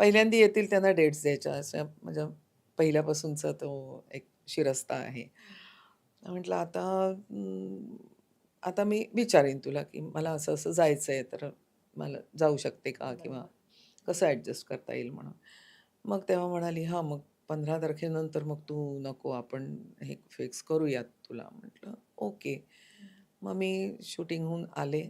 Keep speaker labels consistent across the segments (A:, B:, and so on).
A: पहिल्यांदा येतील त्यांना डेट्स द्यायच्या अशा म्हणजे पहिल्यापासूनचा तो एक शिरस्ता आहे. म्हटलं आता अं, आता मी विचारेन तुला, की मला असं-असं जायचंय तर मला जाऊ शकते का? किंवा
B: बरोबर.
A: कसं ॲडजस्ट करता येईल म्हणून. मग तेव्हा म्हणाली, "हां, मग 15 तारखेनंतर मग तू नको आपण हे फिक्स करूयात तुला." म्हटलं, "ओके." मग मी शूटिंगहून आले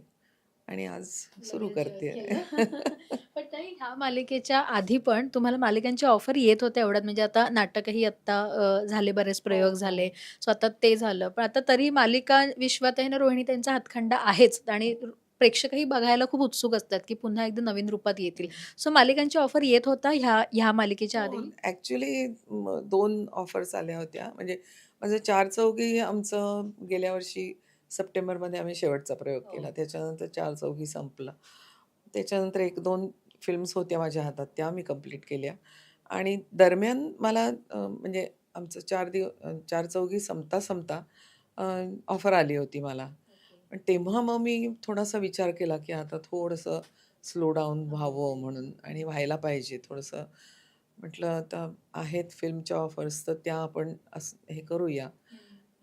A: आणि आज सुरू.
B: केलं. पण ताई ह्या मालिकेच्या आधी पण तुम्हाला मालिकांच्या ऑफर येत होत्या एवढ्यात म्हणजे आता नाटकही आत्ता झाले बरेच
A: हो,
B: प्रयोग
A: हो.
B: झाले. सो आता ते झालं. पण आता तरी मालिका विश्वात आहे ना रोहिणी त्यांचा हातखंडा आहेच आणि प्रेक्षकही बघायला खूप उत्सुक असतात, की पुन्हा एकदा नवीन रूपात येतील. सो मालिकांची ऑफर येत होता ह्या ह्या मालिकेच्या
A: हो,
B: आधी?
A: ॲक्चुअली म 2 ऑफर्स आल्या होत्या. म्हणजे माझं चार चौघी आमचं गेल्या वर्षी सप्टेंबरमध्ये आम्ही शेवटचा प्रयोग केला.
B: हो.
A: त्याच्यानंतर चार चौघी संपलं. त्याच्यानंतर 1-2 फिल्म्स होत्या माझ्या हातात त्या मी कंप्लीट केल्या आणि दरम्यान मला म्हणजे आमचं 4 दिव चार चौघी संपता-संपता अ, ऑफर आली होती मला. पण तेव्हा मग मी थोडासा विचार केला, की आता थोडंसं स्लो डाउन व्हावं. म्हणून आणि व्हायला पाहिजे थोडंसं. म्हटलं आता आहेत फिल्मच्या ऑफर्स तर त्या आपण असं हे करूया.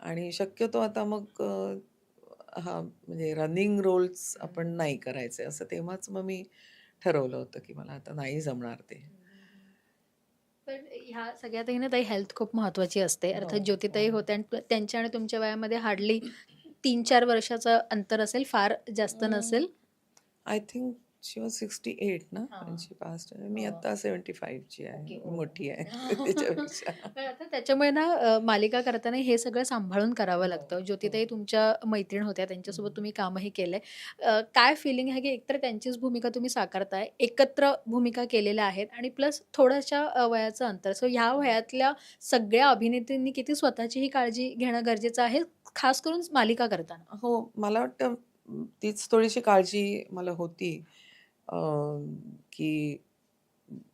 A: आणि शक्यतो आता मग हां, म्हणजे रनिंग रोल्स आपण. नाही करायचे असं तेव्हाच मग मी ठरवलं होतं, की मला आता नाही जमणार ते.
B: पण ह्या सगळ्यात आहे ना ताई हेल्थ खूप महत्त्वाची असते.
A: हो,
B: अर्थात ज्योतिताई
A: हो.
B: होत्या आणि त्यांच्या आणि तुमच्या वयामध्ये हार्डली 3-4 वर्षाचं अंतर असेल, फार जास्त नसेल?
A: आय थिंक शी वॉज 68 ना व्हेन
B: हां.
A: शी पास्ड अवे. मी
B: हो.
A: आता 75 ची आहे. मोठी आहे त्याच्यापेक्षा.
B: आता त्याच्यामुळे ना मालिका करताना हे सगळं सांभाळून करावं
A: हो,
B: लागतं.
A: हो.
B: ज्योतिताई तुमच्या मैत्रीण होत्या, त्यांच्यासोबत
A: हं.
B: तुम्ही कामही केलंय. काय फीलिंग आहे, की एकतर त्यांचीच भूमिका तुम्ही साकारताय, एकत्र भूमिका केलेल्या आहेत आणि प्लस थोड्याशा वयाचं अंतर. सो ह्या वयातल्या सगळ्या अभिनेत्रींनी किती स्वतःची ही काळजी घेणं गरजेचं आहे, खास करून मालिका करताना?
A: हो, मला वाटतं तीच थोडीशी काळजी मला होती की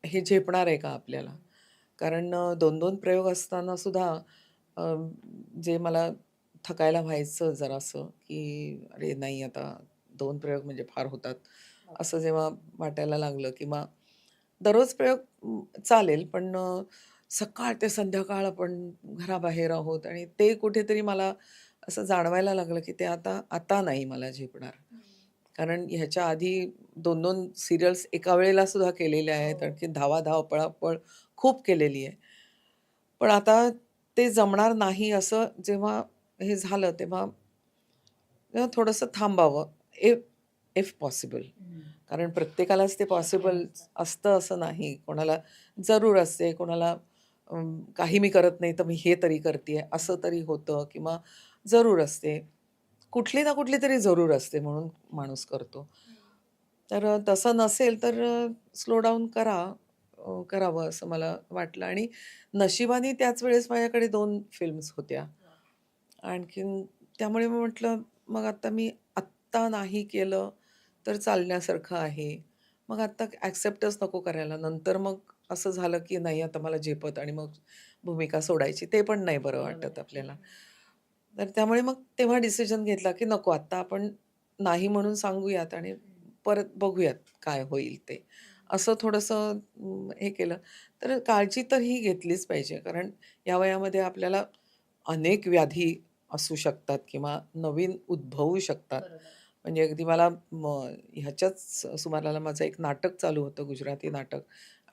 A: हे झेपणार आहे का आपल्याला? कारण अ, 2-2 प्रयोग असताना सुद्धा अ, जे मला थकायला व्हायचं जरासं, की अरे नाही आता 2 प्रयोग म्हणजे फार होतात. असं जेव्हा वाटायला लागलं किंवा दररोज प्रयोग अ, चालेल पण अ, सकाळ ते संध्याकाळ आपण घराबाहेर आहोत आणि ते कुठेतरी मला असं जाणवायला लागलं, की ते आता आता नाही मला झेपणार.
B: हं.
A: कारण ह्याच्या आधी 2-2 सीरियल्स एका वेळेला सुद्धा केलेल्या आहेत.
B: हो.
A: आणखी धावाधाव, पळापळ खूप केलेली आहे. पण आता ते जमणार नाही असं जेव्हा हे झालं तेव्हा थोडंसं थांबावं इफ इफ पॉसिबल. कारण प्रत्येकालाच ते पॉसिबल. असतं असं नाही. कोणाला जरूर असते, कोणाला काही मी करत नाही तर मी हे तरी करतीये असं. तरी होतं किंवा जरूर असते. कुठली ना कुठली तरी जरूर असते म्हणून माणूस करतो. तर तसं नसेल तर स्लो डाउन करा करावं असं मला वाटलं आणि नशिबाने त्याच वेळेस माझ्याकडे 2 फिल्म्स होत्या. आणखीन त्यामुळे मी म्हटलं, मग आता मी आत्ता नाही केलं तर चालण्यासारखं आहे. मग आता ॲक्सेप्टच नको करायला. नंतर मग असं झालं, की नाही आता मला झेपत आणि मग भूमिका सोडायची. ते पण नाही बरं वाटत आपल्याला. तर त्यामुळे मग तेव्हा डिसिजन घेतला, की नको आता आपण नाही म्हणून सांगूयात आणि. परत बघूयात काय होईल ते. असं थोडंसं अं, हे केलं. तर काळजी तर ही घेतलीच पाहिजे. कारण या वयामध्ये आपल्याला अनेक व्याधी असू शकतात किंवा नवीन उद्भवू शकतात.
B: बरोबर.
A: म्हणजे अगदी मला म ह्याच्याच सुमाराला माझं एक नाटक चालू होतं, गुजराती नाटक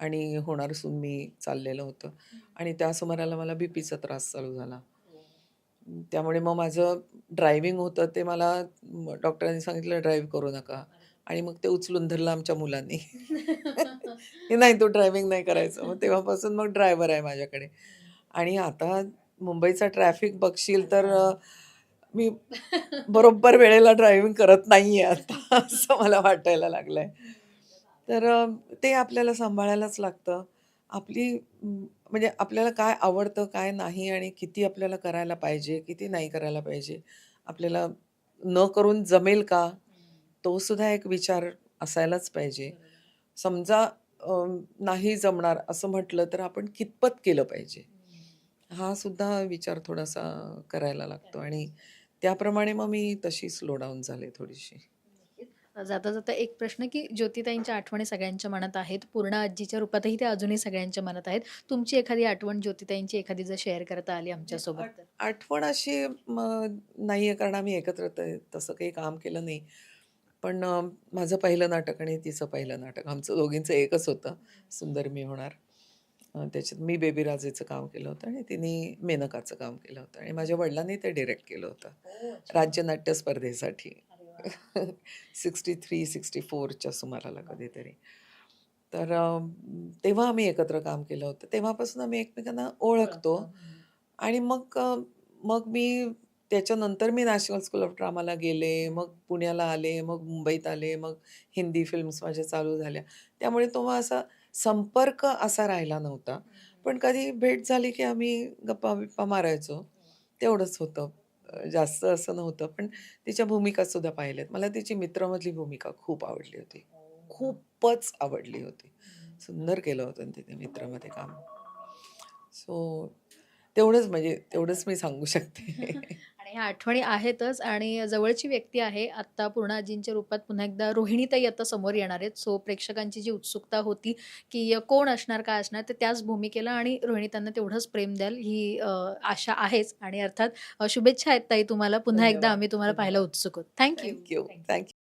A: आणि होणार सून मी चाललेलं होतं. आणि त्या सुमाराला मला बीपीचा त्रास चालू झाला. त्यामुळे मग माझं ड्रायव्हिंग होतं ते मला डॉक्टरांनी सांगितलं ड्राईव्ह करू नका आणि मग ते उचलून धरलं आमच्या मुलांनी. नाही तू ड्रायव्हिंग नाही करायचं. मग तेव्हापासून मग ड्रायव्हर आहे माझ्याकडे आणि आता मुंबईचा ट्रॅफिक बघशील तर मी बरोबर वेळेला ड्रायव्हिंग करत नाही आहे आता असं मला वाटायला लागलं
B: आहे
A: तर ते आपल्याला सांभाळायलाच लागतं. आपली म्हणजे आपल्याला काय आवडतं, काय नाही आणि किती आपल्याला करायला पाहिजे, किती नाही करायला पाहिजे. आपल्याला न करून जमेल का?
B: हं.
A: तो सुद्धा एक विचार असायलाच पाहिजे.
B: बरोबर.
A: समजा अ, नाही जमणार असं म्हटलं तर आपण कितपत केलं पाहिजे?
B: हं.
A: हा सुद्धा विचार थोडासा करायला लागतो आणि. त्याप्रमाणे मग मी तशी स्लो डाउन झाले थोडीशी.
B: जाता जाता एक प्रश्न की ज्योतिताईंच्या आठवणी सगळ्यांच्या मनात आहेत? पूर्ण आजीच्या रूपातही त्या अजूनही सगळ्यांच्या मनात आहेत. तुमची एखादी आठवण ज्योतिताईंची एखादी जर शेअर करता आली आमच्यासोबत
A: आठवण अशी नाही आहे कारण आम्ही एकत्र तसं काही काम केलं नाही. पण माझं पहिलं नाटक आणि तिचं पहिलं नाटक आमचं दोघींचं एकच होतं सुंदर मी होणार. त्याच्यात मी बेबी राजेचं काम केलं होतं आणि तिने मेनकाचं काम केलं होतं आणि माझ्या वडिलांनी ते डिरेक्ट केलं होतं. राज्यनाट्य स्पर्धेसाठी. सिक्स्टी थ्री सिक्स्टी फोरच्या सुमाराला कधीतरी. तर तेव्हा आम्ही एकत्र काम केलं होतं. तेव्हापासून आम्ही एकमेकांना ओळखतो. आणि मग मग मी त्याच्यानंतर मी नॅशनल स्कूल ऑफ ड्रामाला गेले मग पुण्याला आले मग मुंबईत आले मग हिंदी फिल्म्स माझ्या चालू झाल्या. त्यामुळे तेव्हा असा संपर्क असा राहिला नव्हता. पण कधी भेट झाली की आम्ही गप्पा बिप्पा मारायचो तेवढंच होतं. जास्त असं नव्हतं. पण तिच्या भूमिका सुद्धा पाहिल्यात. मला तिची मित्रमधली भूमिका खूप आवडली होती. खूपच आवडली होती. सुंदर केलं होतं तिने मित्रमध्ये काम. सो तेवढंच म्हणजे तेवढंच मी सांगू शकते.
B: आणि ह्या आठवणी आहेतच. आणि जवळची व्यक्ती आहे आत्ता पूर्ण आजींच्या रूपात पुन्हा एकदा रोहिणीताई आता समोर येणार आहेत. सो प्रेक्षकांची जी उत्सुकता होती की कोण असणार काय असणार तर त्याच भूमिकेला आणि रोहिणी त्यांना तेवढंच प्रेम द्याल ही आशा आहेच. आणि अर्थात शुभेच्छा आहेत ताई तुम्हाला. पुन्हा एकदा आम्ही तुम्हाला. पाहायला उत्सुक आहोत.
A: Thank you. Thank you.